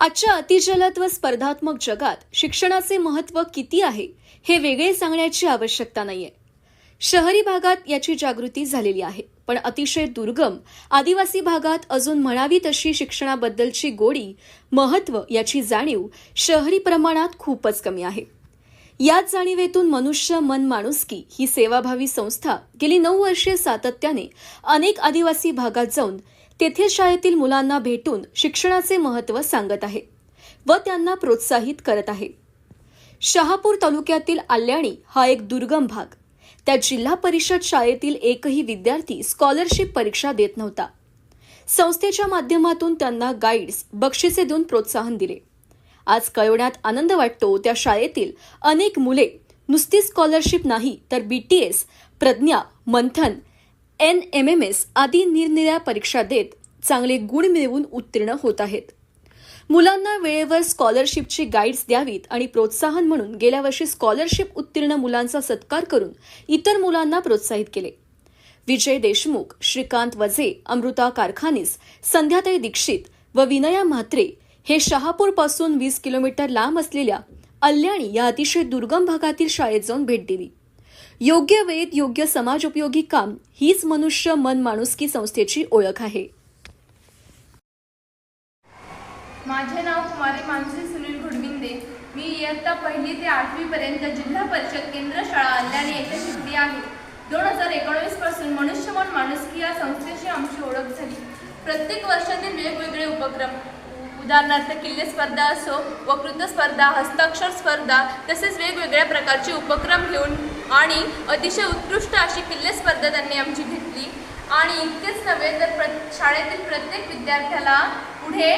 आजच्या अतिजलद व स्पर्धात्मक जगात शिक्षणाचे महत्त्व किती आहे हे वेगळे सांगण्याची आवश्यकता नाहीये. शहरी भागात याची जागृती झालेली आहे पण अतिशय दुर्गम आदिवासी भागात अजून म्हणावी तशी शिक्षणाबद्दलची गोडी महत्त्व याची जाणीव शहरी प्रमाणात खूपच कमी आहे. याच जाणीवेतून मनुष्य मन माणुसकी ही सेवाभावी संस्था गेली नऊ वर्षे सातत्याने अनेक आदिवासी भागात जाऊन तेथील शाळेतील मुलांना भेटून शिक्षणाचे महत्त्व सांगत आहे व त्यांना प्रोत्साहित करत आहे. शहापूर तालुक्यातील आल्याणी हा एक दुर्गम भाग. त्या जिल्हा परिषद शाळेतील एकही विद्यार्थी स्कॉलरशिप परीक्षा देत नव्हता. संस्थेच्या माध्यमातून त्यांना गाईड्स बक्षिसे देऊन प्रोत्साहन दिले. आज कळवण्यात आनंद वाटतो त्या शाळेतील अनेक मुले नुसती स्कॉलरशिप नाही तर B T S Pragya Manthan N M M S आदी निरनिराळ्या परीक्षा देत चांगले गुण मिळवून उत्तीर्ण होत आहेत. मुलांना वेळेवर स्कॉलरशिपची गाईड्स द्यावीत आणि प्रोत्साहन म्हणून गेल्या वर्षी स्कॉलरशिप उत्तीर्ण मुलांचा सत्कार करून इतर मुलांना प्रोत्साहित केले. विजय देशमुख श्रीकांत वझे अमृता कारखानीस संध्याताई दीक्षित व विनया म्हात्रे हे शहापूरपासून वीस किलोमीटर लांब असलेल्या अल्याणी या अतिशय दुर्गम भागातील शाळेत जाऊन भेट दिली. योग्य वेळेत योग्य समाजोपयोगी काम हीच मनुष्य मन माणुसकी संस्थेची ओळख आहे. माझे नाव कुमारी मानसी सुनील घुडविंदे. मी इयत्ता पहिली ते आठवीपर्यंत जिल्हा परिषद केंद्र शाळा अल्याणी येथे शिकली आहे. दोन हजार एकोणवीसपासून मनुष्यमन माणुसकी या संस्थेशी आमची ओळख झाली. प्रत्येक वर्षातील वेगवेगळे उपक्रम उदाहरणार्थ किल्ले स्पर्धा असो वक्तृत्व स्पर्धा हस्ताक्षर स्पर्धा तसेच वेगवेगळ्या प्रकारचे उपक्रम घेऊन आणि अतिशय उत्कृष्ट अशी किल्ले स्पर्धा त्यांनी आमची घेतली. आणि इतकेच नव्हे तर प्र शाळेतील प्रत्येक विद्यार्थ्याला पुढे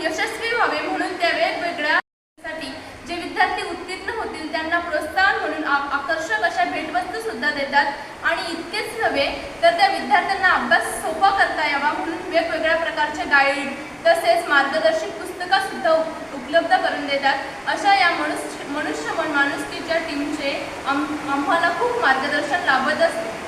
यशस्वी व्हावे म्हणून त्या वेगवेगळ्यासाठी जे विद्यार्थी उत्तीर्ण होतील त्यांना प्रोत्साहन म्हणून आ- आकर्षक अशा भेटवस्तू सुद्धा देतात. आणि इतकेच नव्हे तर त्या विद्यार्थ्यांना अभ्यास सोपा करता यावा म्हणून वेगवेगळ्या प्रकारचे गाईड तसेच मार्गदर्शक पुस्तकंसुद्धा उप- उपलब्ध करून देतात. अशा या मनुष्य मनुष्यमन माणुसकीच्या टीमचे आम आम्हाला खूप मार्गदर्शन लाभत असते